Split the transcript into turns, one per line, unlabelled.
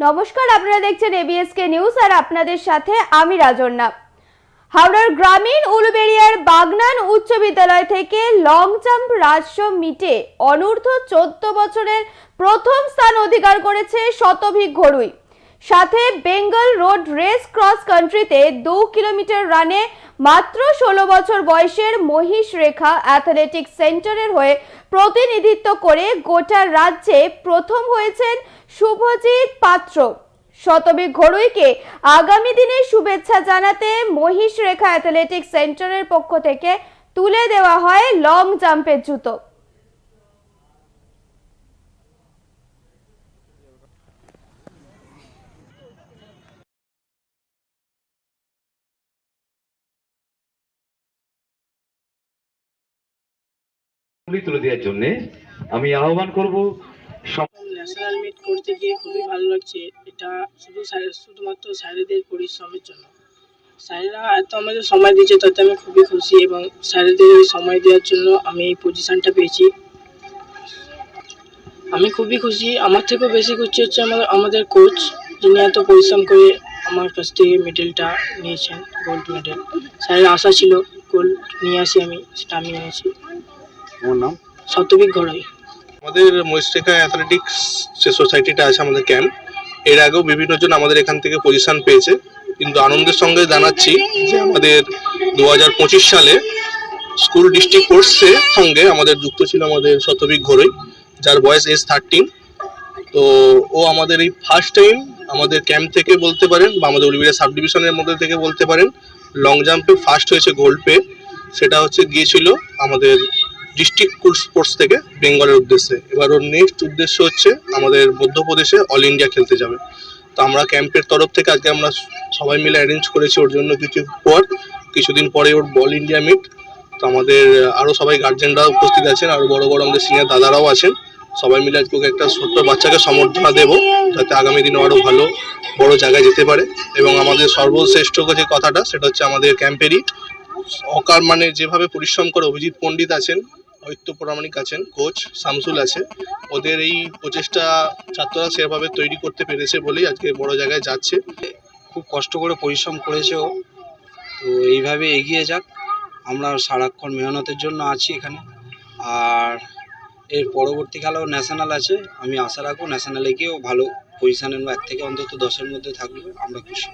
নমস্কার, আপনারা দেখছেন এবিএসকে নিউজ আর আপনাদের সাথে আমি রাজন্যা। হাওড়ার গ্রামীণ উলুবেড়িয়ার বাগনান উচ্চ বিদ্যালয় থেকে লং জাম্প রাজ্য মিটে অনূর্ধ্ব চোদ্দ বছরের প্রথম স্থান অধিকার করেছে শতভিক ঘড়ুই সাথে বেঙ্গল রোড রেস ক্রস কান্ট্রিতে দু কিলোমিটার রানে মাত্র ষোলো বছর বয়সের মহিষ রেখা অ্যাথলেটিক্স সেন্টারের হয়ে প্রতিনিধিত্ব করে গোটা রাজ্যে প্রথম হয়েছেন শুভজিৎ পাত্র। শতবিক ঘড়ুইকে আগামী দিনে শুভেচ্ছা জানাতে মহিষ রেখা অ্যাথলেটিক্স সেন্টারের পক্ষ থেকে তুলে দেওয়া হয় লং জাম্পের জুতো।
তুলে দেওয়ার জন্য আমি আহ্বান করব
ন্যাশনাল মিট করতে গিয়ে খুবই ভালো লাগছে। এটা শুধু শুধুমাত্র স্যারেদের পরিশ্রমের জন্য। স্যারেরা এত আমাদের সময় দিয়েছে তাতে আমি খুবই খুশি এবং স্যারেদের এই সময় দেওয়ার জন্য আমি এই পজিশনটা পেয়েছি। আমি খুবই খুশি। আমার থেকেও বেশি খুশি হচ্ছে আমার আমাদের কোচ যিনি এত পরিশ্রম করে আমার কাছ থেকে মেডেলটা নিয়েছেন গোল্ড মেডেল স্যারের আশা ছিল গোল্ড নিয়ে আসি আমি সেটা আমি এনেছি।
আমার নাম?
শতবিক ঘড়াই
আমাদের মহিষরেখা অ্যাথলেটিক্স যে সোসাইটিটা আছে আমাদের ক্যাম্প এর আগেও বিভিন্ন জন আমাদের এখান থেকে পজিশন পেয়েছে। কিন্তু আনন্দের সঙ্গে জানাচ্ছি যে আমাদের দু হাজার পঁচিশ সালে স্কুল ডিস্ট্রিক্ট কোর্সের সঙ্গে আমাদের যুক্ত ছিল আমাদের শতবিক ঘরোই, যার বয়স এস থার্টিন তো ও আমাদের এই ফার্স্ট টাইম আমাদের ক্যাম্প থেকে বলতে পারেন বা আমাদের উলিবিরা সাব ডিভিশনের মধ্যে থেকে বলতে পারেন লং জাম্পে ফার্স্ট হয়েছে গোল্ড পেয়ে সেটা হচ্ছে গিয়েছিল আমাদের ডিস্ট্রিক্ট স্পোর্টস থেকে বেঙ্গলের উদ্দেশ্যে। এবার ওর নেক্সট উদ্দেশ্য হচ্ছে আমাদের মধ্যপ্রদেশে অল ইন্ডিয়া খেলতে যাবে। তো আমরা ক্যাম্পের তরফ থেকে আজকে আমরা সবাই মিলে অ্যারেঞ্জ করেছি ওর জন্য কিছু পর। কিছুদিন পরে ওর বল ইন্ডিয়া মিট তো আমাদের আরও সবাই গার্জেনরা উপস্থিত আছেন আরও বড় বড় আমাদের সিনিয়র দাদারাও আছেন। সবাই মিলে আজকে একটা ছোট্ট বাচ্চাকে সমর্থনা দেবো, যাতে আগামী দিনে আরও ভালো, বড় জায়গায় যেতে পারে। এবং আমাদের সর্বশ্রেষ্ঠ যে কথাটা, সেটা হচ্ছে আমাদের ক্যাম্পেরই অকার মানে যেভাবে পরিশ্রম করে অভিজিৎ পণ্ডিত আছেন ঐত্য প্রামাণিক আছেন, কোচ শামসুল আছে। ওদের এই প্রচেষ্টা ছাত্ররা সেভাবে তৈরি করতে পেরেছে বলেই আজকে বড় জায়গায় যাচ্ছে।
খুব কষ্ট করে পরিশ্রম করেছে ও। তো এইভাবে এগিয়ে যাক। আমরা সারাক্ষণ মেহনতের জন্য আছি এখানে। আর এর পরবর্তীকালেও ন্যাশনাল আছে। আমি আশা রাখব ন্যাশনালে গিয়েও ভালো পজিশানে এক থেকে অন্তত দশের মধ্যে থাকবে আমরা খুশি।